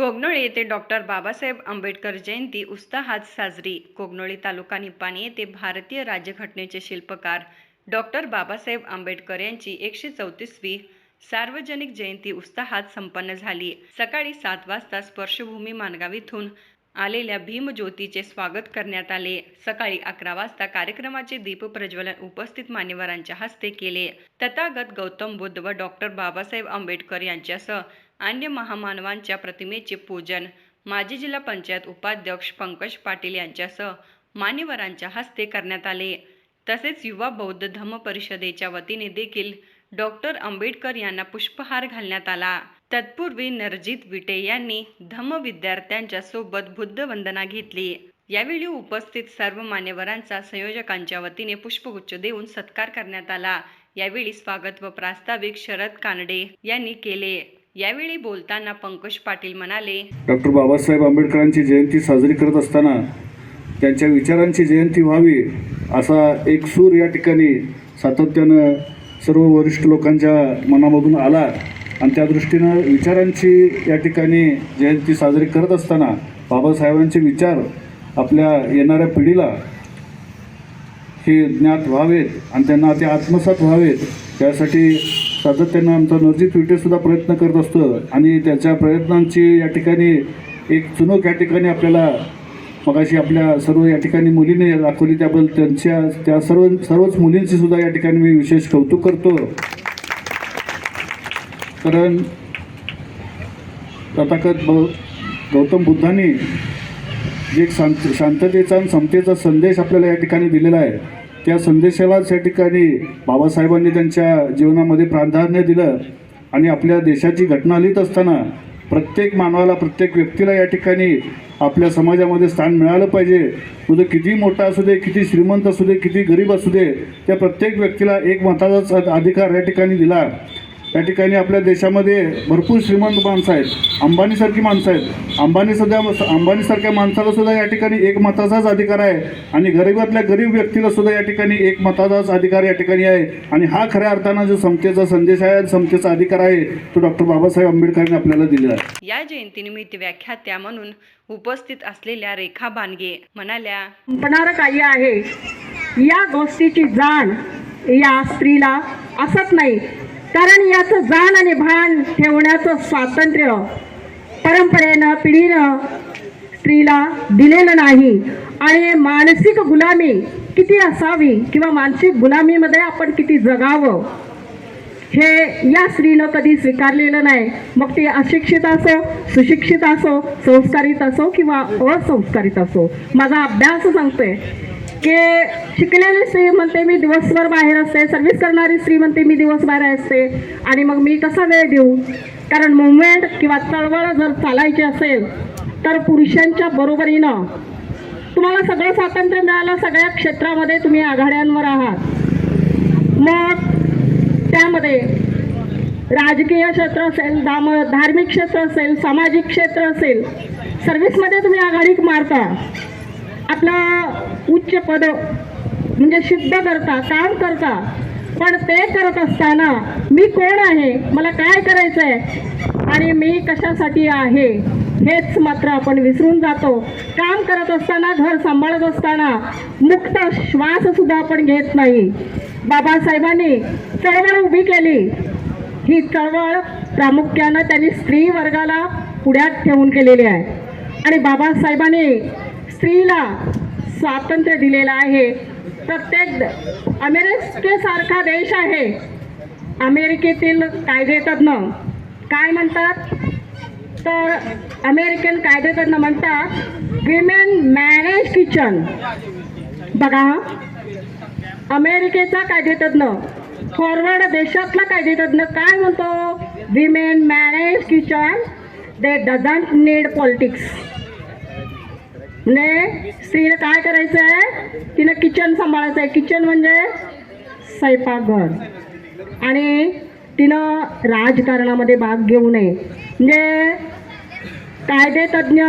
कोगनोळी येथे डॉक्टर बाबासाहेब आंबेडकर जयंती उत्साहात साजरी. कोगनोळी तालुका निपाणी येथे भारतीय राज्यघटनेचे शिल्पकार डॉक्टर बाबासाहेब आंबेडकर यांची एकशे चौतीसवी सार्वजनिक जयंती उत्साहात संपन्न झाली. सकाळी सात वाजता स्पर्शभूमी मानगाव इथून आलेल्या भीमज्योतीचे स्वागत करण्यात आले. सकाळी अकरा वाजता कार्यक्रमाचे दीप प्रज्वलन उपस्थित मान्यवरांच्या हस्ते केले. तथागत गौतम बुद्ध व डॉक्टर बाबासाहेब आंबेडकर यांच्यासह अन्य महामानवांच्या प्रतिमेचे पूजन माजी जिल्हा पंचायत उपाध्यक्ष पंकज पाटील यांच्यासह मान्यवरांच्या हस्ते करण्यात आले. तसेच युवा बौद्ध धम्म परिषदेच्या वतीने देखील डॉक्टर आंबेडकर यांना पुष्पहार घालण्यात आला. तत्पूर्वी नरजित विटे यांनी धम्म विद्यार्थ्यांच्या सोबत बुद्ध वंदना घेतली. यावेळी उपस्थित सर्व मान्यवरांचा संयोजकांच्या वतीने पुष्पगुच्छ देऊन सत्कार करण्यात आला. यावेळी स्वागत व प्रास्ताविक शरद कानडे यांनी केले. यावेळी बोलताना पंकज पाटील म्हणाले डॉक्टर बाबासाहेब आंबेडकरांची जयंती साजरी करत असताना त्यांच्या विचारांची जयंती व्हावी असा एक सूर या ठिकाणी सातत्यानं सर्व वरिष्ठ लोकांच्या मनामधून आला. आणि त्या दृष्टीनं विचारांची या ठिकाणी जयंती साजरी करत असताना बाबासाहेबांचे विचार आपल्या येणाऱ्या पिढीला हे ज्ञात व्हावेत आणि त्यांना ते आत्मसात व्हावेत. त्यासाठी सातत्यानं आमचा नर्जित विटेसुद्धा प्रयत्न करत असतो. आणि त्याच्या प्रयत्नांची या ठिकाणी एक चुनोक या ठिकाणी आपल्याला मगाशी आपल्या सर्व या ठिकाणी मुलीने दाखवली. त्याबद्दल त्यांच्या त्या सर्व सर्वच मुलींची सुद्धा या ठिकाणी मी विशेष कौतुक करतो. कारण तथागत ब गौतम बुद्धांनी जे एक शांत शांततेचा आणि समतेचा संदेश आपल्याला या ठिकाणी दिलेला आहे. त्या संदेशालाच या ठिकाणी बाबासाहेबांनी त्यांच्या जीवनामध्ये प्राधान्य दिलं आणि आपल्या देशाची घटना लिहित असताना प्रत्येक मानवाला प्रत्येक व्यक्तीला या ठिकाणी आपल्या समाजामध्ये स्थान मिळालं पाहिजे. तुझं किती मोठा असू दे किती श्रीमंत असू दे किती गरीब असू दे त्या प्रत्येक व्यक्तीला एक मताचाच अधिकार या ठिकाणी दिला. या ठिकाणी आपल्या देशामध्ये भरपूर श्रीमंत माणसं आहेत. अंबानीसारखी माणसं आहेत. अंबानी सुद्धा अंबानीसारख्या माणसाला सुद्धा या ठिकाणी एक मताचाच अधिकार आहे आणि गरिबातल्या गरीब व्यक्तीला सुद्धा या ठिकाणी एक मताचाच अधिकार या ठिकाणी आहे. आणि हा खऱ्या अर्थानं जो समतेचा संदेश आहे समतेचा अधिकार आहे तो डॉक्टर बाबासाहेब आंबेडकरांनी आपल्याला दिलेला आहे. या जयंतीनिमित्त व्याख्यात्या म्हणून उपस्थित असलेल्या रेखा बानगे म्हणाल्या संपणारं काही आहे. या गोष्टीची जाण या स्त्रीला असत नाही. कारण याचं जाण आणि भान ठेवण्याचं स्वातंत्र्य परंपरेनं पिढीनं स्त्रीला दिलेलं नाही. आणि मानसिक गुलामी किती असावी किंवा मानसिक गुलामीमध्ये आपण किती जगावं हे या स्त्रीनं कधी स्वीकारलेलं नाही. मग ती अशिक्षित असो सुशिक्षित असो संस्कारित असो किंवा असंस्कारित असो. माझा अभ्यास सांगतोय की शिकलेली स्त्री म्हणते मी दिवसभर बाहेर असते सर्व्हिस करणारी स्त्री म्हणते मी दिवस बाहेर असते आणि मग मी कसा वेळ देऊ. कारण मुवमेंट किंवा चळवळ जर चालायची असेल तर पुरुषांच्या बरोबरीनं तुम्हाला सगळं स्वातंत्र्य मिळालं सगळ्या क्षेत्रामध्ये तुम्ही आघाड्यांवर आहात. मग त्यामध्ये राजकीय क्षेत्र असेल दाम धार्मिक क्षेत्र असेल सामाजिक क्षेत्र असेल सर्व्हिसमध्ये तुम्ही आघाडी मारता. आपला उच्च पद म्हणजे सिद्ध करता काम करता. पण ते करत असताना मी कोण आहे? मला काय करायचं आहे आणि मी कशासाठी आहे? हेच मात्र आपण विसरून जातो. काम करत असताना घर सांभाळत असताना मुक्त श्वाससुद्धा आपण घेत नाही. बाबासाहेबांनी चळवळ उभी केली. ही चळवळ प्रामुख्यानं त्यांनी स्त्री वर्गाला पुढ्यात ठेवून केलेली आहे. आणि बाबासाहेबांनी स्त्रीला स्वातंत्र्य दिलेलं आहे. प्रत्येक अमेरिकेसारखा देश आहे. अमेरिकेतील कायदेतज्ञ काय म्हणतात? तर अमेरिकन कायदेतज्ञ म्हणतात विमेन मॅनेज किचन बघा अमेरिकेचा कायदेतज्ञ फॉरवर्ड देशातला कायदेतज्ञ काय म्हणतो? Women manage kitchen they doesn't need politics ने स्त्रीने काय करायचं आहे तिनं किचन सांभाळायचं आहे किचन म्हणजे स्वयंपाकघर. आणि तिनं राजकारणामध्ये भाग घेऊ नये. म्हणजे कायदेतज्ञ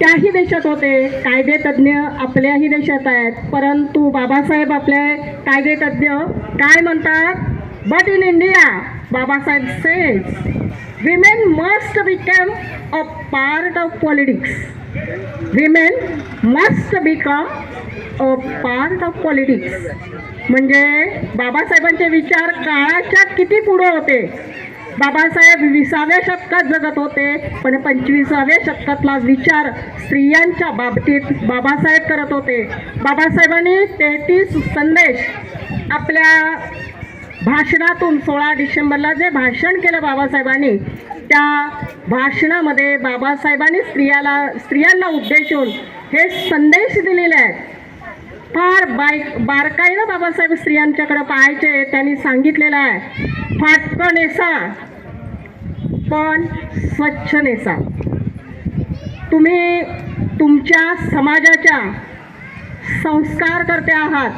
त्याही देशात होते. कायदेतज्ञ आपल्याही देशात आहेत. परंतु बाबासाहेब आपले कायदेतज्ञ काय म्हणतात? But in India Babasaheb says women must become a part of politics women must become a part of politics म्हणजे बाबासाहेबांचे विचार काळाच्या किती पुढे होते? बाबासाहेब विसाव्या शतकात जगत होते पण पंचवीसाव्या शतकातला विचार स्त्रियांच्या बाबतीत बाबासाहेब करत होते. बाबासाहेबांनी तेहतीस संदेश आपल्या भाषणातून सोळा डिसेंबरला जे भाषण केलं बाबासाहेबांनी त्या भाषणामध्ये बाबासाहेबांनी स्त्रियाला स्त्रियांना उद्देशून हे संदेश दिलेले आहेत. फार बाय बारकाईनं बाबासाहेब स्त्रियांच्याकडे पाहायचे त्यांनी सांगितलेलं आहे. फाटकं नेसा पण स्वच्छ नेसा. तुम्ही तुमच्या समाजाच्या संस्कार करते आहात.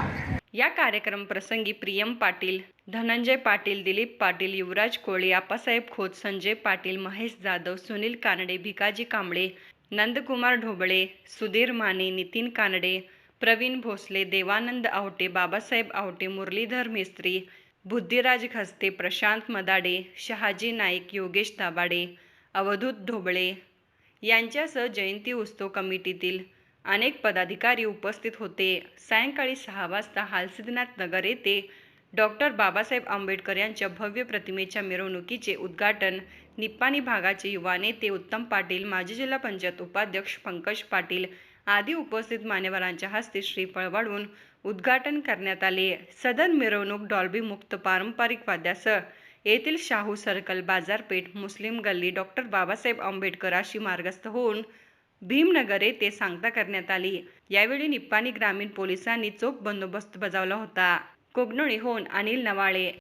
या कार्यक्रम प्रसंगी प्रियम पाटील धनंजय पाटील दिलीप पाटील युवराज कोळी आप्पासाहेब खोत संजय पाटील महेश जाधव सुनील कानडे भिकाजी कांबळे नंदकुमार ढोबळे सुधीर माने नितीन कानडे प्रवीण भोसले देवानंद आवटे बाबासाहेब आवटे मुरलीधर मिस्त्री बुद्धिराज खस्ते प्रशांत मदाडे शहाजी नाईक योगेश दाबाडे अवधूत ढोबळे यांच्यासह जयंती उत्सव कमिटीतील अनेक पदाधिकारी उपस्थित होते. सायंकाळी सहा वाजता हालसिद्धनाथ नगर येथे डॉक्टर बाबासाहेब आंबेडकर यांच्या भव्य प्रतिमेच्या मिरवणुकीचे उद्घाटन निप्पाणी भागाचे युवा नेते उत्तम पाटील माजी जिल्हा पंचायत उपाध्यक्ष पंकज पाटील आदी उपस्थित मान्यवरांच्या हस्ते श्रीफळ वाढवून उद्घाटन करण्यात आले. सदर मिरवणूक डॉल्बी मुक्त पारंपरिक वाद्यासह येथील शाहू सर्कल बाजारपेठ मुस्लिम गल्ली डॉक्टर बाबासाहेब आंबेडकर अशी मार्गस्थ होऊन भीमनगर येथे सांगता करण्यात आली. यावेळी निप्पाणी ग्रामीण पोलिसांनी चोख बंदोबस्त बजावला होता. कोगनोळीहून अनिल नवाळे